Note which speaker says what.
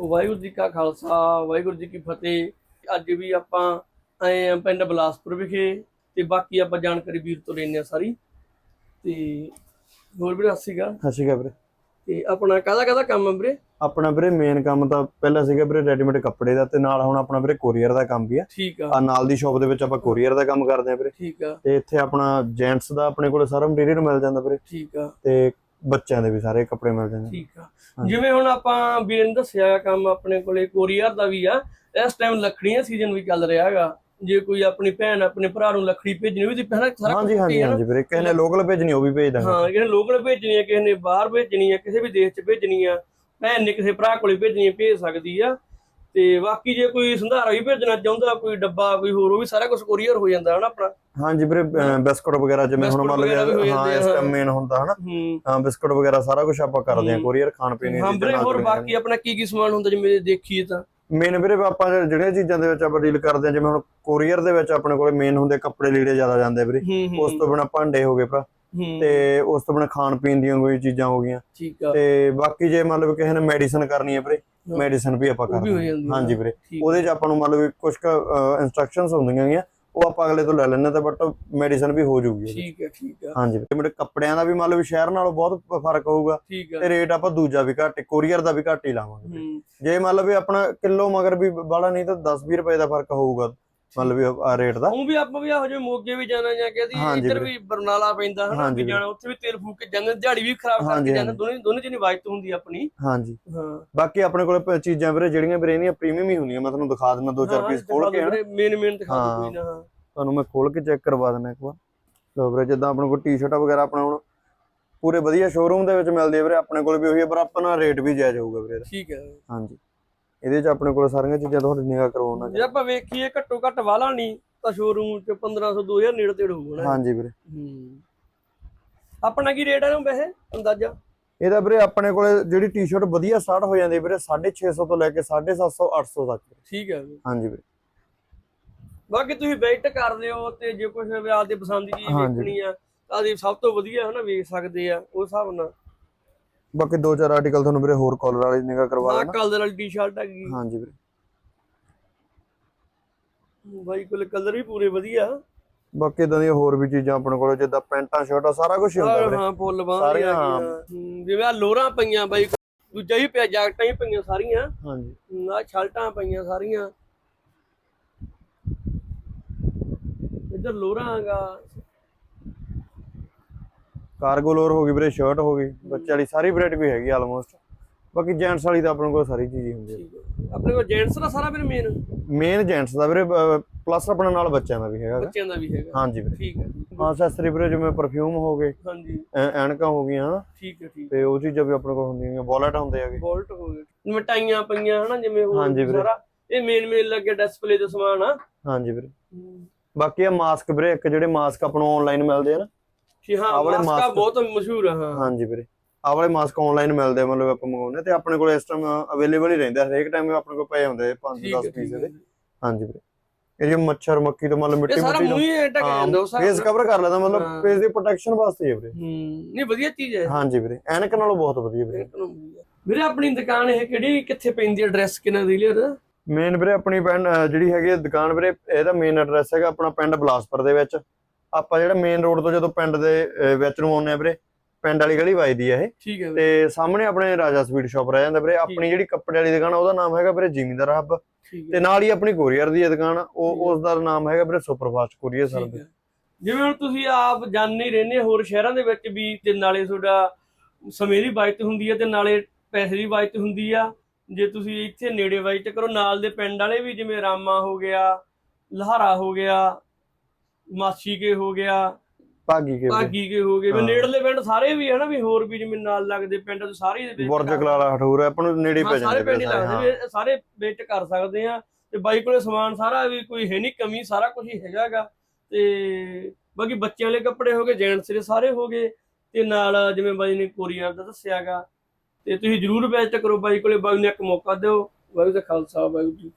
Speaker 1: ਵਾਹਿਗੁਰੂ ਜੀ ਕਾ ਖਾਲਸਾ ਵਾਹਿਗੁਰੂ ਜੀ ਕੀ ਫਤਿਹ। ਅੱਜ ਵੀ ਆਪਾਂ ਆਏ ਆ ਪਿੰਡ ਬਲਾਸਪੁਰ ਵਿਖੇ ਤੇ ਬਾਕੀ ਆਪਾਂ ਜਾਣਕਾਰੀ ਵੀਰ ਤੋਂ ਲੈਣੇ ਆ ਸਾਰੀ। ਤੇ ਹੋਰ ਵੀਰੇ ਸੀਗਾ
Speaker 2: ਸਤਿ ਸ਼੍ਰੀ ਅਕਾਲ ਵੀਰੇ।
Speaker 1: ਤੇ ਆਪਣਾ ਕਾਹਦਾ ਕਾਹਦਾ ਕੰਮ ਆ ਵੀਰੇ?
Speaker 2: ਆਪਣਾ ਵੀਰੇ ਮੇਨ ਕੰਮ ਤਾਂ ਪਹਿਲਾਂ ਸੀਗਾ ਵੀਰੇ ਰੈਡੀਮੇਡ ਕੱਪੜੇ ਦਾ ਤੇ ਨਾਲ ਹੁਣ ਆਪਣਾ ਵੀਰੇ ਕੋਰੀਅਰ ਦਾ ਕੰਮ ਵੀ ਆ।
Speaker 1: ਠੀਕ ਆ।
Speaker 2: ਆ ਨਾਲ ਦੀ ਸ਼ਾਪ ਦੇ ਵਿੱਚ ਆਪਾਂ ਕੋਰੀਅਰ ਦਾ ਕੰਮ ਕਰਦੇ ਆ ਵੀਰੇ।
Speaker 1: ਠੀਕ ਆ।
Speaker 2: ਤੇ ਇੱਥੇ ਆਪਣਾ ਜੈਂਟਸ ਦਾ ਆਪਣੇ ਕੋਲ ਸਾਰਾ ਮਟੀਰੀਅਲ ਮਿਲ ਜਾਂਦਾ ਵੀਰੇ।
Speaker 1: ਠੀਕ ਆ।
Speaker 2: ਤੇ ਬੱਚਿਆਂ ਦੇ ਵੀ ਸਾਰੇ ਕੱਪੜੇ ਮਿਲ ਜਾਂਦੇ
Speaker 1: ਠੀਕ ਆ। ਜਿਵੇਂ ਹੁਣ ਆਪਾਂ ਵੀਰ ਨੇ ਦੱਸਿਆ ਕੰਮ ਆਪਣੇ ਕੋਲੇ ਕੋਰੀਅਰ ਦਾ ਵੀ ਆ ਇਸ ਟਾਈਮ ਲੱਖੜੀਆਂ ਸੀਜ਼ਨ ਵੀ ਚੱਲ ਰਿਹਾ ਹੈਗਾ। ਜੇ ਕੋਈ ਆਪਣੀ ਭੈਣ ਆਪਣੇ ਭਰਾ ਨੂੰ ਲੱਖੜੀ ਭੇਜਣੀ ਵੀ ਤੇ ਪਹਿਲਾਂ ਸਾਰਾ
Speaker 2: ਹਾਂਜੀ ਹਾਂਜੀ
Speaker 1: ਹੀ।
Speaker 2: ਹਾਂਜੀ ਵੀਰੇ ਕਿਸੇ ਨੇ ਲੋਕਲ ਭੇਜਣੀ ਉਹ ਵੀ ਭੇਜ ਦਾਂਗੇ।
Speaker 1: ਹਾਂ ਕਿਸੇ ਨੇ ਲੋਕਲ ਭੇਜਣੀ ਆ ਕਿਸੇ ਨੇ ਬਾਹਰ ਭੇਜਣੀ ਆ ਕਿਸੇ ਵੀ ਦੇਸ਼ 'ਚ ਭੇਜਣੀ ਆ ਭੈਣ ਨੇ ਕਿਸੇ ਭਰਾ ਕੋਲੇ ਭੇਜਣੀ ਭੇਜ ਸਕਦੀ ਆ। ਤੇ ਬਾਕੀ ਜੇ ਕੋਈ ਸੰਧਾਰਾ ਵੀ ਭੇਜਣਾ ਚਾਹੁੰਦਾ ਕੋਈ ਡੱਬਾ ਕੋਈ ਹੋਰ ਉਹ ਵੀ ਸਾਰਾ ਕੁਝ ਕੋਰੀਅਰ ਹੋ ਜਾਂਦਾ ਹਨਾ ਆਪਣਾ।
Speaker 2: ਹਾਂਜੀ ਵੀਰੇ ਬਿਸਕੁਟ ਵਗੈਰਾ ਜਿਵੇਂ ਹੁਣ ਮੰਨ
Speaker 1: ਵੀ ਹੋ
Speaker 2: ਇਸ। ਟਾਈਮ ਮੇਨ ਹੁੰਦਾ ਹਨਾ।
Speaker 1: ਹੂੰ।
Speaker 2: ਬਿਸਕੁਟ ਵਗੈਰਾ ਸਾਰਾ ਕੁਝ ਆਪਾਂ ਕਰਦੇ
Speaker 1: ਹੂੰ।
Speaker 2: ਕੋਰੀਅਰ ਖਾਣ ਪੀਣ ਦੀਆਂ
Speaker 1: ਹਾਂ ਵੀਰੇ ਹੋਰ ਬਾਕੀ ਆਪਣਾ ਕੀ ਕੀ ਸਮਾਨ ਹੁੰਦਾ ਜਿਵੇਂ ਦੇਖੀਏ ਤਾਂ?
Speaker 2: ਮੇਨ ਵੀਰੇ ਆਪਾਂ ਜਿਹੜੇ- ਜਿਹੜੀਆਂ ਚੀਜ਼ਾਂ ਦੇ ਵਿੱਚ ਆਪਾਂ ਡੀਲ ਕਰਦੇ ਆ ਜਿਵੇਂ ਹੁਣ ਕੋਰੀਅਰ ਦੇ ਵਿੱਚ ਆਪਣੇ ਕੋਲੇ ਮੇਨ ਹੁੰਦੇ ਕੱਪੜੇ ਲੀੜੇ ਜ਼ਿਆਦਾ ਜਾਂਦੇ ਵੀਰੇ। ਉਸ ਤੋਂ ਬਿਨਾ ਭਾਂਡੇ ਹੋ ਗਏ ਭਰਾ। ਤੇ ਉਸ ਤੋਂ ਬਿਨਾ ਖਾਣ ਪੀਣ ਦੀਆਂ ਕੋਈ ਚੀਜ਼ਾਂ ਹੋ ਗਈਆਂ। ਤੇ ਬਾਕੀ ਜੇ ਮਤਲਬ ਕਿਸੇ ਨੇ ਮੈਡੀਸਨ ਕਰਨੀ ਹੈ ਵੀਰੇ। ਮੈਡੀਸਨ ਵੀ ਆਪਾਂ
Speaker 1: ਹੋ
Speaker 2: ਕਰਦੇ ਹਾਂ। ਹਾਂਜੀ ਵੀਰੇ। ਉਹਦੇ 'ਚ ਆਪਾਂ ਨੂੰ ਮਤਲਬ ਕੁਝ ਇਨਸਟਰਕਸ਼ਨਸ ਹੁੰਦੀਆਂ ਗੀਆਂ। ਉਹ ਆਪਾਂ ਅਗਲੇ ਤੋਂ ਲੈ ਲੈਣੇ ਤੇ ਬਟ ਮੈਡੀਸਨ ਵੀ ਹੋ ਜਾਊਗੀ।
Speaker 1: ਠੀਕ ਹੈ ਠੀਕ ਆ
Speaker 2: ਹਾਂਜੀ। ਮੇਰੇ ਕੱਪੜਿਆਂ ਦਾ ਵੀ ਮਤਲਬ ਸ਼ਹਿਰ ਨਾਲੋਂ ਬਹੁਤ ਫ਼ਰਕ ਹੋਊਗਾ। ਤੇ ਰੇਟ ਆਪਾਂ ਦੂਜਾ ਵੀ ਘੱਟ ਕੋਰੀਅਰ ਦਾ ਵੀ ਘੱਟ ਹੀ ਲਾਵਾਂਗੇ।
Speaker 1: ਹੂੰ।
Speaker 2: ਜੇ ਮਤਲਬ ਆਪਣਾ ਕਿਲੋ ਮਗਰ ਵੀ ਬਾਲਾ ਨਹੀਂ ਤਾਂ 10-20 ਰੁਪਏ ਦਾ ਫ਼ਰਕ ਹੋਊਗਾ। ਮਤਲਬ ਵੀ ਆ ਰੇਟ ਦਾ।
Speaker 1: ਉਹ ਵੀ ਆਪਾਂ ਵੀ ਇਹੋ ਜਿਹੇ ਮੋਗੇ ਵੀ ਜਾਣਾ ਜਾਂ ਕਹਦੀ
Speaker 2: ਹਾਂਜੀ
Speaker 1: ਇੱਧਰ। ਵੀ ਬਰਨਾਲਾ ਪੈਂਦਾ ਹਨਾ ਵੀ। ਜਾਣਾ ਉੱਥੇ ਵੀ ਤੇਲ ਫੂਕ ਕੇ ਜਾਂਦੇ ਦਿਹਾੜੀ ਵੀ ਖਰਾਬ ਕਰਕੇ ਜਾਂਦੇ। ਦੋਨੇ ਦੋਨੇ ਜਿਹੀ ਵਾਜਤ ਹੁੰਦੀ ਆਪਣੀ।
Speaker 2: ਹਾਂਜੀ।
Speaker 1: ਹਾਂ।
Speaker 2: ਬਾਕੀ ਆਪਣੇ ਕੋਲ ਚੀਜ਼ਾਂ ਵੀਰੇ ਜਿਹੜੀਆਂ ਵੀਰੇ ਇਹਦੀਆਂ ਪ੍ਰੀਮੀਅਮ ਹੀ ਹੁੰਦੀਆਂ ਮੈਂ ਤੁਹਾਨੂੰ ਦਿਖਾ ਦਿੰਦਾ ਦੋ ਚਾਰ ਪੀਸ ਖੋਲ ਕੇ ਹਨਾ।
Speaker 1: ਮੇਨ ਮੇਨ ਦਿਖਾ। ਦੋ ਕੋਈ ਨਾ
Speaker 2: ਤੁਹਾਨੂੰ ਮੈਂ ਖੋਲ ਕੇ ਚੈੱਕ ਕਰਵਾ ਦਿੰਦਾ ਇੱਕ ਵਾਰ। ਲੋ ਵੀਰੇ ਜਿੱਦਾਂ ਆਪਣੇ ਕੋਲ ਟੀ-ਸ਼ਰਟਾਂ ਵਗੈਰਾ ਆਪਣਾ ਹੁਣ ਪੂਰੇ ਵਧੀਆ ਸ਼ੋਰੂਮ ਦੇ ਵਿੱਚ ਮਿਲਦੀ ਹੈ ਵੀਰੇ ਆਪਣੇ ਕੋਲ ਵੀ ਉਹੀ ਹੈ ਪਰ ਆਪਣਾ ਰੇਟ ਵੀ ਜਾਇਜ਼ ਹੋਊਗਾ ਵੀਰੇ
Speaker 1: ਠੀਕ ਹੈ।
Speaker 2: ਹਾਂਜੀ। ਇਹਦੇ 'ਚ ਆਪਣੇ ਕੋਲ ਸਾਰੀਆਂ ਚੀਜ਼ਾਂ ਤੁਹਾਡੀ ਨਿਗਾਹ ਕਰਵਾਉਣਾ
Speaker 1: ਜੇ ਆਪਾਂ ਵੇਖੀਏ ਘੱਟੋ ਘੱਟ ਵਾਲਾ ਨਹੀਂ ਤਾਂ ਸ਼ੋਰੂਮ ਚ 1500 2000 ਨੇੜੇ ਤੇੜ ਹੋਊਗਾ
Speaker 2: ਹਾਂਜੀ ਵੀਰੇ।
Speaker 1: ਹੂੰ। ਆਪਣਾ ਕੀ ਰੇਟ ਹੈ ਨਾ ਵੈਸੇ ਅੰਦਾਜ਼ਾ?
Speaker 2: ਇਹਦਾ ਵੀਰੇ ਆਪਣੇ ਕੋਲ ਜਿਹੜੀ ਟੀ-ਸ਼ਰਟ ਵਧੀਆ ਸਟਾਰਟ ਹੋ ਜਾਂਦੀ ਹੈ ਵੀਰੇ 650 ਤੋਂ ਲੈ ਕੇ 750 800 ਤੱਕ।
Speaker 1: ਠੀਕ ਹੈ
Speaker 2: ਹਾਂਜੀ ਵੀਰੇ।
Speaker 1: ਬਾਕੀ ਤੁਸੀਂ ਵਿਜ਼ਿਟ ਕਰ ਲਿਓ ਤੇ ਜੇ ਕੁਝ ਵੀ ਆਪਦੇ ਪਸੰਦ ਦੀ ਚੀਜ਼। ਵੇਖਣੀ ਆ ਤਾਂ ਸਭ ਤੋਂ ਵਧੀਆ ਹਨਾ ਵੇਖ ਸਕਦੇ ਆ ਉਸ ਹਿਸਾਬ ਨਾਲ।
Speaker 2: ਬਾਕੀ ਦੋ ਚਾਰ ਆਰਟੀਕਲ ਤੁਹਾਨੂੰ ਵੀਰੇ ਹੋਰ ਕਾਲਰ ਵਾਲੀ ਨਿਗਾਹ ਕਰਵਾ ਦੇਣਾ
Speaker 1: ਕਲਰ ਵਾਲੀ ਟੀ-ਸ਼ਰਟ ਹੈਗੀ
Speaker 2: ਹਾਂਜੀ ਵੀਰੇ।
Speaker 1: ਬਾਈ ਕੋਲ ਕਲਰ ਵੀ ਪੂਰੇ ਵਧੀਆ।
Speaker 2: ਬਾਕੀ ਇਦਾਂ ਦੀਆਂ ਹੋਰ ਵੀ ਚੀਜ਼ਾਂ ਆਪਣੇ ਕੋਲ ਜਿੱਦਾਂ ਪੈਂਟਾਂ ਸ਼ਰਟਾਂ ਸਾਰਾ ਕੁਝ ਹੁੰਦਾ ਵੀਰੇ।
Speaker 1: ਹਾਂ ਫੁੱਲ ਬਾਹਾਂ
Speaker 2: ਸਾਰੀਆਂ,
Speaker 1: ਦੀਆਂ
Speaker 2: ਹਾਂ।
Speaker 1: ਜਿਵੇਂ ਆ ਲੋਰਾਂ ਪਈਆਂ ਬਾਈ ਦੂਜਾ ਹੀ ਪਿਆ ਜੈਕਟਾਂ ਹੀ ਪਈਆਂ ਸਾਰੀਆਂ।
Speaker 2: ਹਾਂਜੀ।
Speaker 1: ਆ ਸ਼ਰਟਾਂ ਪਈਆਂ ਸਾਰੀਆਂ। ਇੱਧਰ ਲੋਰਾਂ ਹੈਗਾ
Speaker 2: ਕਾਰਗੋ ਲੋਰ ਹੋ ਗਈ ਵੀਰੇ ਸ਼ਰਟ ਹੋ ਗਈ ਬੱਚੇ ਵਾਲੀ ਸਾਰੀ ਵੈਰਾਈਟੀ ਕੋਈ ਹੈਗੀ ਆਲਮੋਸਟ ਬਾਕੀ ਜੈਂਟਸ ਵਾਲੀ ਤਾਂ ਆਪਣੇ ਕੋਲ ਸਾਰੀ ਚੀਜ਼ ਹੀ ਹੁੰਦੀ ਹੈ।
Speaker 1: ਆਪਣੇ ਕੋਲ ਜੈਂਟਸ ਦਾ ਸਾਰਾ ਫਿਰ ਮੇਨ
Speaker 2: ਮੇਨ ਜੈਂਟਸ ਦਾ ਵੀਰੇ ਪਲੱਸ ਆਪਣੇ ਨਾਲ ਬੱਚਿਆਂ ਦਾ ਵੀ ਹੈਗਾ।
Speaker 1: ਬੱਚਿਆਂ ਦਾ ਵੀ ਹੈਗਾ।
Speaker 2: ਹਾਂਜੀ ਵੀਰੇ।
Speaker 1: ਠੀਕ ਹੈ
Speaker 2: ਹਾਂ ਅਸੈਸਰੀ ਵੀਰੇ ਜਿਵੇਂ ਪਰਫਿਊਮ ਹੋ ਗਏ
Speaker 1: ਹਾਂਜੀ।
Speaker 2: ਐਨਕਾਂ ਹੋ ਗਈਆਂ ਹਨਾ।
Speaker 1: ਠੀਕ ਹੈ ਠੀਕ
Speaker 2: ਤੇ ਉਹ ਚੀਜ਼ਾਂ ਵੀ ਆਪਣੇ ਕੋਲ ਹੁੰਦੀਆਂ ਵਾਲਟ ਹੁੰਦੇ ਹੈਗੇ।
Speaker 1: ਬੋਲਟ ਹੋ ਗਏ। ਮਿਠਾਈਆਂ ਪਈਆਂ ਹਨਾ ਜਿਵੇਂ
Speaker 2: ਵੀਰੇ।
Speaker 1: ਸਾਰਾ। ਇਹ ਮੇਨ ਮੇਨ ਲੱਗੇ ਡਿਸਪਲੇ ਦਾ ਸਮਾਨ ਆ।
Speaker 2: ਹਾਂਜੀ ਵੀਰੇ। ਬਾਕੀ ਆ ਮਾਸਕ ਵੀਰੇ ਇੱਕ ਜਿਹੜੇ ਮਾਸਕ ਆਪਾਂ ਨੂੰ ਆਨਲਾਈਨ ਮਿਲਦੇ ਆ ਨਾ
Speaker 1: ਕਿ ਹਾਂ
Speaker 2: ਆਹ ਵਾਲੇ
Speaker 1: ਮਾਸਕਾ
Speaker 2: mask-
Speaker 1: ਬਹੁਤ ਮਸ਼ਹੂਰ ਆ ਹਾਂ।
Speaker 2: ਹਾਂਜੀ ਵੀਰੇ। ਆਹ ਵਾਲੇ ਮਾਸਕ ਆਨਲਾਈਨ ਮਿਲਦੇ ਆ ਮਤਲਬ ਆਪਾਂ ਮੰਗਾਉਂਦੇ ਤੇ ਆਪਣੇ ਕੋਲ ਇਸ ਟਾਈਮ ਅਵੇਲੇਬਲ ਹੀ ਰਹਿੰਦੇ ਆ ਹਰੇਕ ਟਾਈਮ ਆਪਣੇ ਕੋਲ ਪਏ ਹੁੰਦੇ 5
Speaker 1: ਠੀਕ ਹੈ
Speaker 2: 10
Speaker 1: ਠੀਕ
Speaker 2: ਪੀਸ
Speaker 1: ਹੈ
Speaker 2: ਇਹਦੇ ਹਾਂਜੀ ਵੀਰੇ। ਇਹ ਜੇ ਮੱਛਰ ਮੱਖੀ ਤੋਂ ਮਤਲਬ
Speaker 1: ਇਹ
Speaker 2: ਮਿੱਟੀ
Speaker 1: ਸਾਰਾ
Speaker 2: ਮੁੱਟੀ
Speaker 1: ਮੂੰਹ ਹੀ ਢੱਕ ਜਾਂਦਾ ਉਸ
Speaker 2: ਫੇਸ। ਕਵਰ ਕਰ ਲੈਂਦਾ
Speaker 1: ਹਾਂ।
Speaker 2: ਮਤਲਬ ਫੇਸ ਦੀ ਪ੍ਰੋਟੈਕਸ਼ਨ ਵਾਸਤੇ ਹੀ ਵੀਰੇ।
Speaker 1: ਹੂੰ ਨਹੀਂ ਵਧੀਆ ਚੀਜ਼ ਹੈ
Speaker 2: ਹਾਂਜੀ ਵੀਰੇ ਐਨਕ ਨਾਲੋਂ ਬਹੁਤ ਵਧੀਆ ਵੀਰੇ।
Speaker 1: ਵੀਰੇ ਆਪਣੀ ਦੁਕਾਨ ਇਹ ਕਿਹੜੀ ਕਿੱਥੇ ਪੈਂਦੀ ਹੈ ਐਡਰੈਸ ਕਿੰਨਾ ਦੀ ਲਿਆ
Speaker 2: ਮੇਨ ਵੀਰੇ ਆਪਣੀ ਪਿੰਡ ਅਹ ਜਿਹੜੀ ਹੈਗੀ ਹੈ ਦੁਕਾਨ ਵੀਰੇ ਇਹਦਾ ਮੇਨ ਐਡਰੈਸ ਹੈਗਾ ਆਪਣਾ ਪਿੰਡ ਬਲਾਸਪੁਰ ਦੇ ਵਿੱਚ। ਆਪਾਂ ਜਿਹੜਾ ਮੇਨ ਰੋਡ ਤੋਂ ਜਦੋਂ ਪਿੰਡ ਦੇ ਵਿੱਚ ਨੂੰ ਆਉਂਦੇ ਆ ਵੀਰੇ ਪਿੰਡ ਵਾਲੀ ਗਲੀ ਵੱਜਦੀ ਆ ਇਹ।
Speaker 1: ਠੀਕ ਹੈ ਵੀਰੇ,
Speaker 2: ਤੇ ਸਾਹਮਣੇ ਆਪਣੇ ਰਾਜਾ ਸਵੀਟ ਸ਼ਾਪ ਰਹਿ ਜਾਂਦਾ ਵੀਰੇ। ਆਪਣੀ ਜਿਹੜੀ ਕੱਪੜੇ ਵਾਲੀ ਦੁਕਾਨ ਆ, ਉਹਦਾ ਨਾਮ ਹੈਗਾ ਵੀਰੇ ਜ਼ਿਮੀਂਦਾਰ ਹੱਬ। ਤੇ ਨਾਲ ਹੀ ਆਪਣੀ ਕੋਰੀਅਰ ਦੀ ਦੁਕਾਨ ਆ, ਉਹ। ਉਸ ਦਾ ਨਾਮ ਹੈਗਾ ਵੀਰੇ ਸੁਪਰਫਾਸਟ ਕੋਰੀਅਰ ਸਰਵਿਸ
Speaker 1: ਜਿਵੇਂ ਹੁਣ ਤੁਸੀਂ ਆਪ ਜਾਣਦੇ ਰਹਿੰਦੇ ਹੋਰ ਸ਼ਹਿਰਾਂ ਦੇ ਵਿੱਚ ਵੀ ਤੇ ਨਾਲੇ ਤੁਹਾਡਾ ਸਮੇਂ ਦੀ ਬਚਤ ਹੁੰਦੀ ਹੈ ਤੇ ਨਾਲੇ ਪੈਸੇ ਦੀ ਬਚਤ ਹੁੰਦੀ ਆ। ਜੇ ਤੁਸੀਂ ਇੱਥੇ ਨੇੜੇ ਬਚਤ ਕਰੋ ਨਾਲ ਦੇ ਪਿੰਡ ਵਾਲੇ ਵੀ ਜਿਵੇਂ ਰਾਮਾ ਹੋ ਗਿਆ ਲਹਾਰਾ ਹੋ ਗਿਆ ਮਾਛੀ ਕੇ ਹੋ ਗਿਆ
Speaker 2: ਭਾਗੀ ਕੇ।
Speaker 1: ਭਾਗੀ ਕੇ ਹੋ ਗਏ ਵੀ। ਨੇੜਲੇ ਪਿੰਡ ਸਾਰੇ ਵੀ ਹਨਾ ਵੀ ਹੋਰ ਵੀ ਜਿਵੇਂ ਨਾਲ ਲੱਗਦੇ ਪਿੰਡ ਤੋਂ ਸਾਰੇ visit
Speaker 2: ਬੁਰਜ ਕਲਾਲਾ ਹਠੂਰ ਆਪਾਂ ਨੂੰ ਨੇੜੇ ਪੈ
Speaker 1: ਸਾਰੇ
Speaker 2: ਜਾਂਦੇ
Speaker 1: ਪਿੰਡ ਹੀ
Speaker 2: ਵੀਰੇ
Speaker 1: ਲੱਗਦੇ ਵੀ ਸਾਰੇ ਵੇਚ ਕਰ ਸਕਦੇ ਆ ਤੇ ਬਾਈ ਕੋਲੇ ਸਮਾਨ ਸਾਰਾ ਵੀ ਕੋਈ ਹੈ ਨਹੀਂ ਕਮੀ ਸਾਰਾ ਕੁਝ ਹੀ ਹੈਗਾਗਾ ਤੇ ਬਾਕੀ ਬੱਚਿਆਂ ਲਈ ਕੱਪੜੇ ਹੋ ਗਏ ਜੈਂਟਸ ਦੇ ਸਾਰੇ ਹੋ ਗਏ ਤੇ ਨਾਲ ਜਿਵੇਂ ਬਾਈ ਨੇ ਕੋਰੀਅਰ ਦਾ ਦੱਸਿਆਗਾ ਤੇ ਤੁਸੀਂ ਜਰੂਰ ਵਿਜ਼ਿਟ ਕਰੋ ਬਾਈ ਕੋਲੇ ਬਾਈ ਨੂੰ ਇੱਕ ਮੌਕਾ ਦਿਓ ਵਾਹਿਗੁਰੂ ਦਾ ਖਾਲਸਾ ਵਾਹਿਗੁਰੂ।